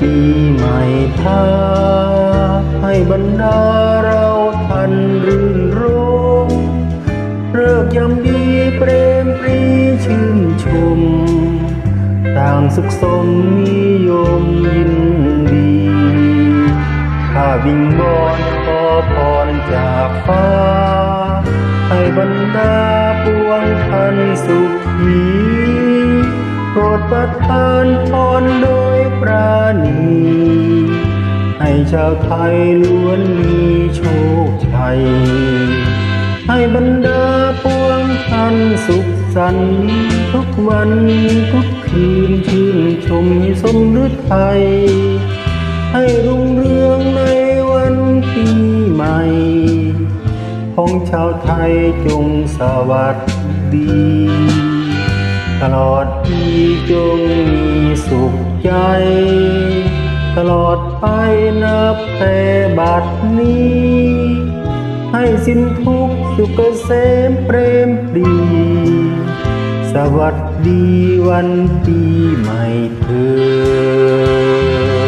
ปีใหม่ทาให้บรรดาเราทันรื่นรมเลิกยำดีเปรมปรีชื่นชม ต่างสุขสมนิยมยินดีข้าวิงวอนขอพรจากฟ้า ให้บรรดาปวงท่านสุขีโปรดประทานพรโดย ปราณี ให้ชาวไทยล้วนมีโชคชัย ให้บรรดาปวงท่านสุขสันต์ทุกวันทุกคืนชื่นชมสมฤทัยให้รุ่งเรืองในวันปีใหม่ ของชาวไทยจงสวัสดี ตลอดปี ใจ ตลอดไปนับแต่บัดนี้ ให้สิ้นทุกสุขเกษมเปรมปรีสวัสดีวันปีใหม่เธอ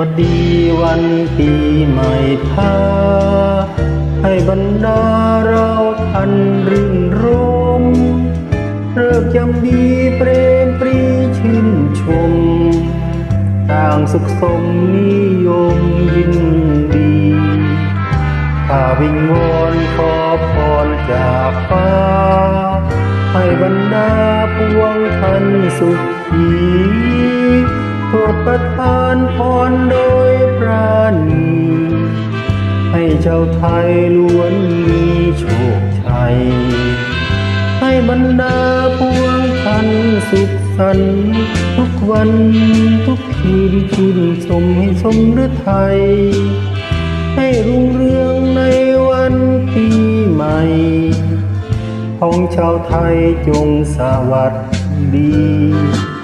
มาดีวันปีใหม่พาให้บรรดาเราทันรื่นรมเลิกยำดีเปรมปรีชื่นชม ต่างสุขสมนิยมยินดีข้าวิงวอนขอพรจากฟ้า ให้บรรดาปวงท่านสุขี ประทานพรโดยปราณีให้ชาวไทยล้วนมีโชคชัย ให้บรรดาปวงท่านสุขสันทุกวันทุกคืนชื่นชมให้สมฤทัยให้รุ่งเรืองในวันปีใหม่ ของชาวไทยจงสวัสดี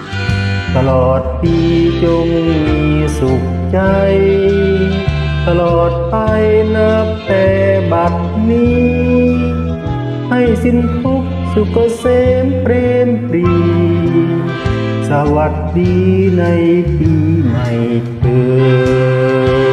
ตลอดปีจงมีสุขใจ ตลอดไปนับแต่บัดนี้ ให้สิ้นทุกสุขเกษมเปรมปรี สวัสดีในปีใหม่เธอ